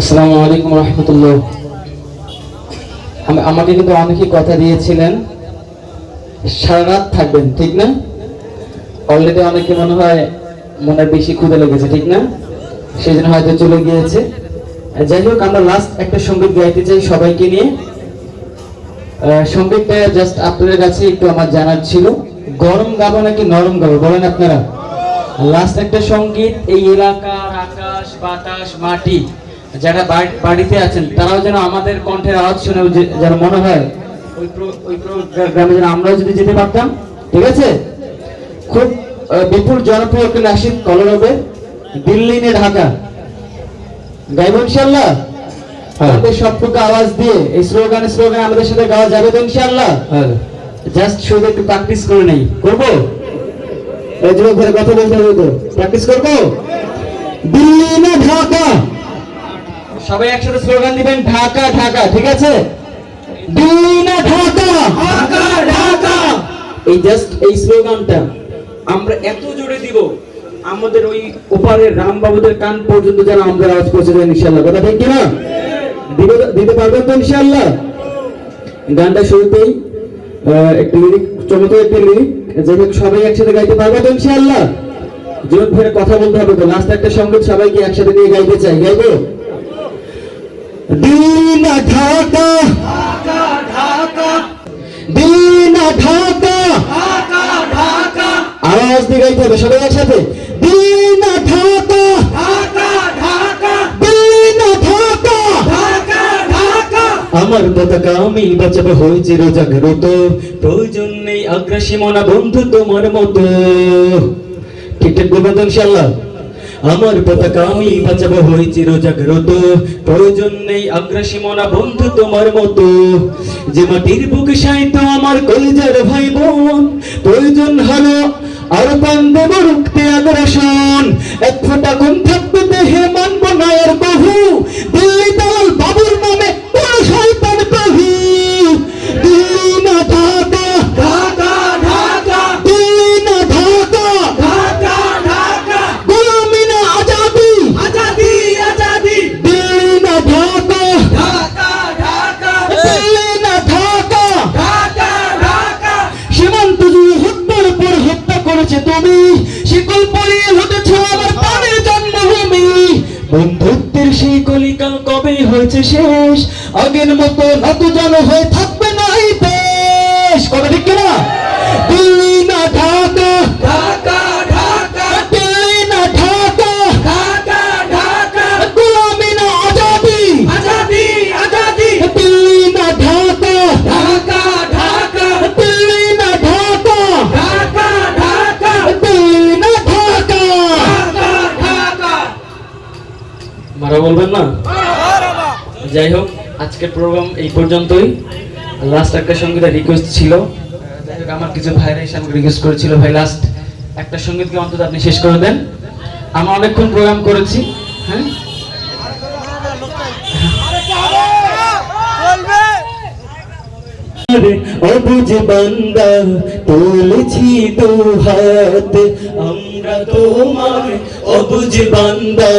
আসসালামু আলাইকুম রহমতুল্লাহ। আমাকে কিন্তু অনেকে কথা দিয়েছিলেন, সারা রাত থাকবেন, ঠিক না? অলরেডি অনেকে মনে হয় মনে বেশি ক্ষুদে লেগেছে, ঠিক না? সেই জন্য হয়তো চলে গিয়েছে। যাই হোক, আমরা লাস্ট একটা সংগীত গাইতে চাই সবাইকে নিয়ে। সঙ্গীতটা জাস্ট আপনাদের কাছে একটু আমার জানার ছিল। গরম গাবো নাকি নরম গাবো, বলেন আপনারা। লাস্ট একটা সংগীত, এই এলাকার আকাশ, বাতাস, মাটি। যারা বাড়িতে আছেন তারাও যেন আমাদের কণ্ঠের আওয়াজ শুনে যেন মনে হয় ওই ওই গ্রামে যেন আমরাও যদি যেতে পারতাম। ঠিক আছে? খুব বিপুল জনপ্রিয় কলরবে দিল্লি নে ঢাকা। গাইব ইনশাল্লাহ হ্যাঁ। আমাদের সবটুকু আওয়াজ দিয়ে এই স্লোগান স্লোগান আমাদের সাথে গাওয়া যাবে তো ইনশাল্লাহ হ্যাঁ। জাস্ট শুধু একটু প্র্যাকটিস করে নেই। করব? যুবক ভাই কথা বলতে হবে তো। প্র্যাকটিস করব? দিল্লি না ঢাকা। সবাই একসাথে স্লোগান দিবেন ঢাকা ঢাকা ঠিক আছে? ঢাকা! ঢাকা ঢাকা! এই জাস্ট এই স্লোগানটা আমরা এত জোরে দিব আমাদের ওই ওপারের রামবাবুদের কান পর্যন্ত যেন আমাদের আওয়াজ পৌঁছে যায় ইনশাল্লাহ। কথা ঠিক কিনা? দিতে পারবেন তো ইনশাল্লাহ? গানটা শুরুতেই একটি লিরিক চমৎকার একটি লিরিক যাই সবাই একসাথে গাইতে পারবে তো ইনশাআল্লাহ জীবন ফেরে কথা বলতে হবে তো লাস্ট একটা সংগীত সবাইকে একসাথে নিয়ে গাইতে চাই। গাইবো? দিন ঢাকা আওয়াজ দিয়ে হবে সবাই একসাথে। আমার পতাকা আমি বাঁচাবো হয়েছে জাগ্রত প্রয়োজন নেই আগ্রাসী মনা বন্ধু তোমার মতো। ঠিক ঠিক বলবেন তো ইনশাআল্লাহ? আমার পতাকা আমি বাঁচাবো হয়েছে জাগ্রত প্রয়োজন নেই আগ্রাসী মনা বন্ধু তোমার মতো। যে মাটির বুকে সাইত আমার কলিজার ভাই বোন প্রয়োজন হলো আর পান্ডে রুখতে আগ্রাসন। এক ফোঁটা গুণ থাকবে দেহে মানব না আর বহু। দিল্লি বন্ধুত্বের সেই কলিকা কবে হয়েছে শেষ? আগের মতো নত জন হয়ে থাকবে মারা বলবেন না? যাই হোক, আজকের প্রোগ্রাম এই পর্যন্তই। লাস্ট একটা সঙ্গীতের রিকোয়েস্ট ছিল। যাই হোক, আমার কিছু ভাইরা এসে আমাকে রিকোয়েস্ট করেছিল। ভাই লাস্ট একটা সঙ্গীতকে অন্তত আপনি শেষ করে দেন। আমরা অনেকক্ষণ প্রোগ্রাম করেছি। হ্যাঁ? অবুজ বান্দা, তুলছি দু হাত। আমরা তোমার অবুজ বান্দা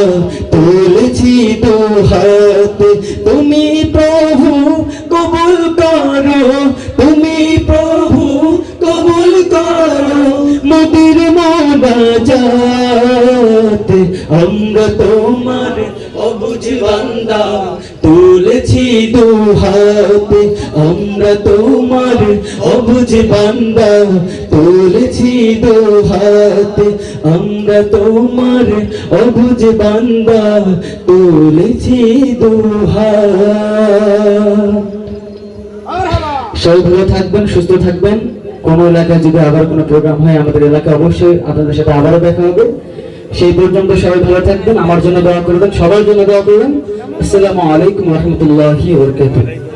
তুলছি দু হাতে। তুমি প্রভু, কবুল করো। তুমি প্রভু, কবুল করো। মোদির মোনাজাত আমরা তোমার অবুজ বান্দা। তুলেছি দু হাত, আমরা তোমার অবুজ বান্দা। তুলেছি হাত, আমরা তোমার অবুজ বান্দা, তুলেছি সবাই ভালো থাকবেন, সুস্থ থাকবেন। কোন এলাকায় যদি আবার কোনো প্রোগ্রাম হয় আমাদের এলাকায় অবশ্যই আপনাদের সাথে আবারও দেখা হবে। সেই পর্যন্ত সবাই ভালো থাকবেন, আমার জন্য দোয়া করবেন, সবার জন্য দোয়া করবেন। আসসালামু আলাইকুম রহমতুল্লাহি ওবরাকাতুহু